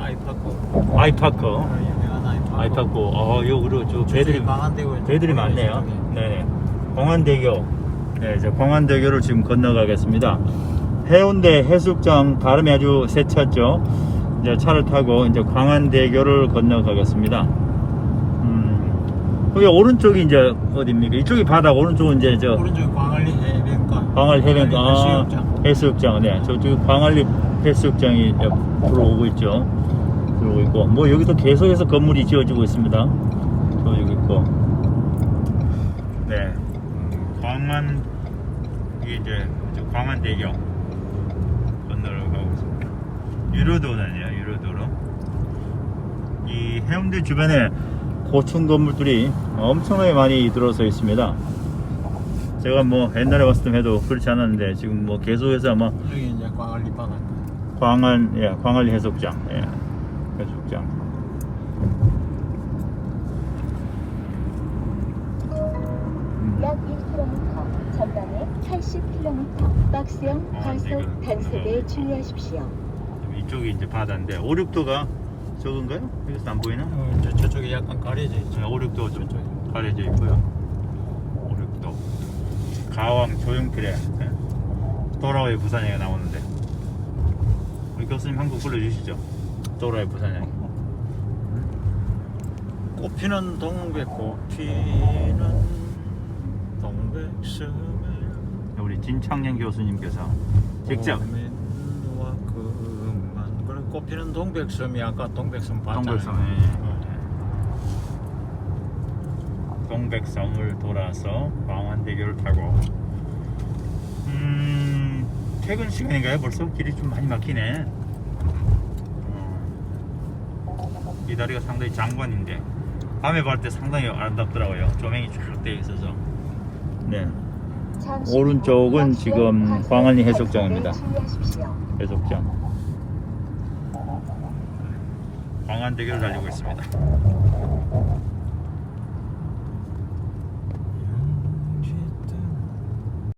아이파크. 아이파크. 어, 유명한 아이파크. 아이파크. 어, 여기로 저 배들이 강한대고 배들이 많네요. 네네. 공안대교. 네, 이제 공안대교를 지금 건너가겠습니다. 해운대 해수욕장 발음이 아주 세찼죠. 이제 차를 타고 이제 광안대교를 건너가겠습니다. 음, 거기 오른쪽이 이제 어디입니까? 이쪽이 바다, 오른쪽은 이제 저 오른쪽 광안리 해변가. 광안리 해변가, 아, 해수욕장. 해수욕장, 네, 저쪽 광안리 해수욕장이 이제 들어오고 있죠. 들어오고 있고, 뭐 여기도 계속해서 건물이 지어지고 있습니다. 저 여기 있고, 네, 음, 광안 이게 이제 저 광안대교 건너러 가고 있습니다. 유로도는요, 유로도로. 이 해운대 주변에 고층 건물들이 엄청나게 많이 들어서 있습니다. 제가 뭐 옛날에 봤을 때 해도 그렇지 않았는데 지금 뭐 계속해서 아마 이제 광안리 바닷가. 광안 예 광안리 해수욕장 예 해수욕장 음, 약 1km, 전방에 80km, 박스형 어, 과속 지금, 단속에 어. 주의하십시오. 이쪽이 이제 바다인데 5, 6도가 적은가요? 여기서 안 보이나? 어, 저, 저쪽에 약간 가려져 있죠. 네, 5, 6도 좀 저쪽에. 가려져 있고요 5, 6도 가왕 조용필의 예? 도라오의 부산행이 나오는데 우리 교수님 한국 불러주시죠. 도라오의 부산행 꽃피는 동백 꽃피는 동백섬에 우리 진창년 교수님께서 직접. 와 그만. 그래 꽃피는 동백섬이 아까 동백섬 봤잖아요. 동백섬 어. 동백섬을 돌아서 광안대교를 타고. 음 퇴근 시간인가요? 벌써? 길이 좀 많이 막히네. 어, 이 다리가 상당히 장관인데 밤에 볼때 상당히 아름답더라고요. 조명이 쫙 되어 있어서. 네. 오른쪽은 후 지금 광안리 해수욕장입니다. 해수욕장. 광안대교를 달리고 있습니다